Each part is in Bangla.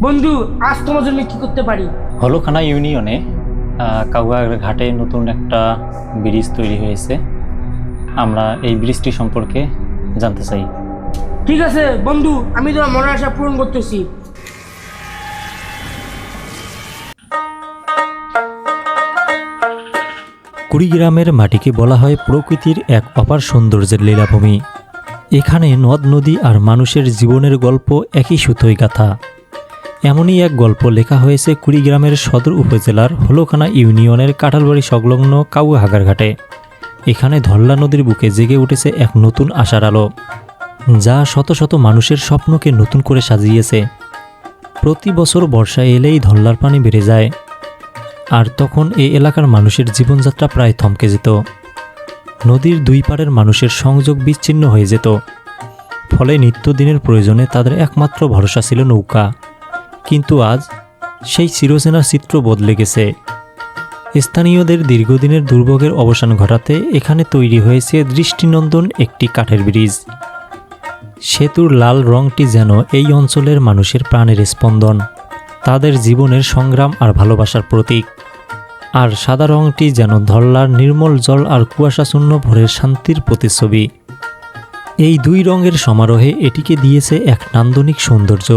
বন্ধু আজ তোমার জন্য কি করতে পারি? হলখানা ইউনিয়নে আহ, কাউয়ার ঘাটে নতুন একটা ব্রিজ তৈরি হয়েছে। আমরা এই ব্রিজটি সম্পর্কে জানতে চাই। ঠিক আছে বন্ধু আমি তোমার মনের আশা পূরণ করতেছি। কুড়িগ্রামের মাটিকে বলা হয় প্রকৃতির এক অপার সৌন্দর্যের লীলাভূমি। এখানে নদ নদী আর মানুষের জীবনের গল্প একই সুতোয় গাথা। এমনই এক গল্প লেখা হয়েছে কুড়িগ্রামের সদর উপজেলার হলখানা ইউনিয়নের কাঁঠালবাড়ি সংলগ্ন কাউহাগার ঘাটে। এখানে ধল্লা নদীর বুকে জেগে উঠেছে এক নতুন আশার আলো, যা শত শত মানুষের স্বপ্নকে নতুন করে সাজিয়েছে। প্রতি বছর বর্ষা এলেই ধল্লার পানি বেড়ে যায়, আর তখন এই এলাকার মানুষের জীবনযাত্রা প্রায় থমকে যেত। নদীর দুই পাড়ের মানুষের সংযোগ বিচ্ছিন্ন হয়ে যেত, ফলে নিত্যদিনের প্রয়োজনে তাদের একমাত্র ভরসা ছিল নৌকা। কিন্তু আজ সেই চিরচেনার চিত্র বদলে গেছে। স্থানীয়দের দীর্ঘদিনের দুর্ভোগের অবসান ঘটাতে এখানে তৈরি হয়েছে দৃষ্টিনন্দন একটি কাঠের ব্রিজ। সেতুর লাল রংটি যেন এই অঞ্চলের মানুষের প্রাণের স্পন্দন, তাদের জীবনের সংগ্রাম আর ভালোবাসার প্রতীক। আর সাদা রংটি যেন ধল্লার নির্মল জল আর কুয়াশাশূন্য ভোরের শান্তির প্রতিচ্ছবি। এই দুই রঙের সমারোহে এটিকে দিয়েছে এক নান্দনিক সৌন্দর্য।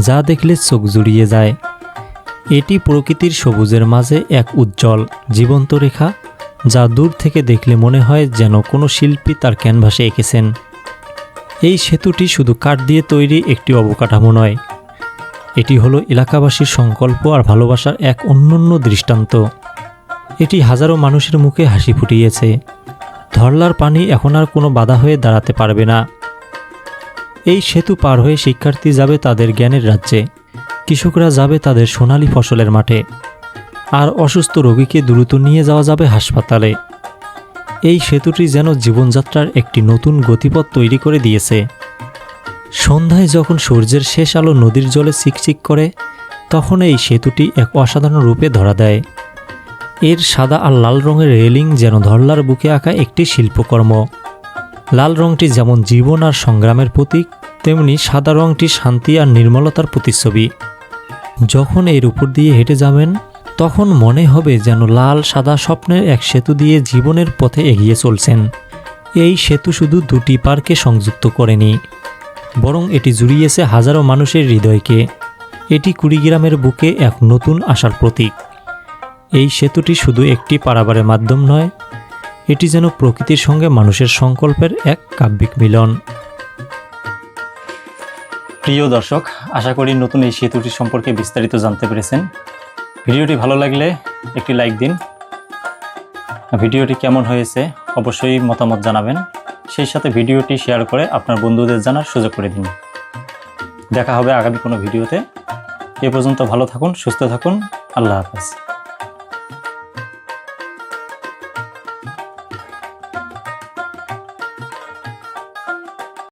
যা দেখলে চোখ জুড়িয়ে যায়। এটি প্রকৃতির সবুজের মাঝে এক উজ্জ্বল, জীবন্ত রেখা, যা দূর থেকে দেখলে মনে হয় যেন কোনো শিল্পী তার ক্যানভাসে এঁকেছেন। এই সেতুটি শুধু কাঠ দিয়ে তৈরি একটি অবকাঠামো নয়। এটি হলো এলাকাবাসীর সংকল্প আর ভালোবাসার এক অন্যন্য দৃষ্টান্ত। এটি হাজারো মানুষের মুখে হাসি ফুটিয়েছে। ধরলার পানি এখন আর কোনো বাধা হয়ে দাঁড়াতে পারবে না। এই সেতু পার হয়ে শিক্ষার্থী যাবে তাদের জ্ঞানের রাজ্যে। কৃষকরা যাবে তাদের সোনালী ফসলের মাঠে। আর অসুস্থ রোগীকে দ্রুত নিয়ে যাওয়া যাবে হাসপাতালে। এই সেতুটি যেন জীবনযাত্রার একটি নতুন গতিপথ তৈরি করে দিয়েছে। সন্ধ্যায় যখন সূর্যের শেষ আলো নদীর জলে চিকচিক করে, তখন এই সেতুটি এক অসাধারণ রূপে ধরা দেয়। এর সাদা আর লাল রঙের রেলিং যেন ধরলার বুকে আঁকা একটি শিল্পকর্ম। লাল রংটি যেমন জীবন আর সংগ্রামের প্রতীক, তেমনি সাদা রংটি শান্তি আর নির্মলতার প্রতিচ্ছবি। যখন এর উপর দিয়ে হেঁটে যাবেন, তখন মনে হবে যেন লাল সাদা স্বপ্নের এক সেতু দিয়ে জীবনের পথে এগিয়ে চলছেন। এই সেতু শুধু দুটি পার্কে সংযুক্ত করেনি, বরং এটি জুড়িয়েছে হাজারো মানুষের হৃদয়কে। এটি কুড়িগ্রামের বুকে এক নতুন আশার প্রতীক। এই সেতুটি শুধু একটি পারাবারের মাধ্যম নয় এটি যেন প্রকৃতির সঙ্গে মানুষের সংকল্পের এক কাব্যিক মিলন। প্রিয় দর্শক, আশা করি নতুন এই সেতুটি সম্পর্কে বিস্তারিত জানতে পেরেছেন। ভিডিওটি ভালো লাগলে একটি লাইক দিন। ভিডিওটি কেমন হয়েছে অবশ্যই মতামত জানাবেন। সেই সাথে ভিডিওটি শেয়ার করে আপনার বন্ধুদের জানার সুযোগ করে দিন। দেখা হবে আগামী কোনো ভিডিওতে। এ পর্যন্ত ভালো থাকুন, সুস্থ থাকুন। আল্লাহ হাফেজ।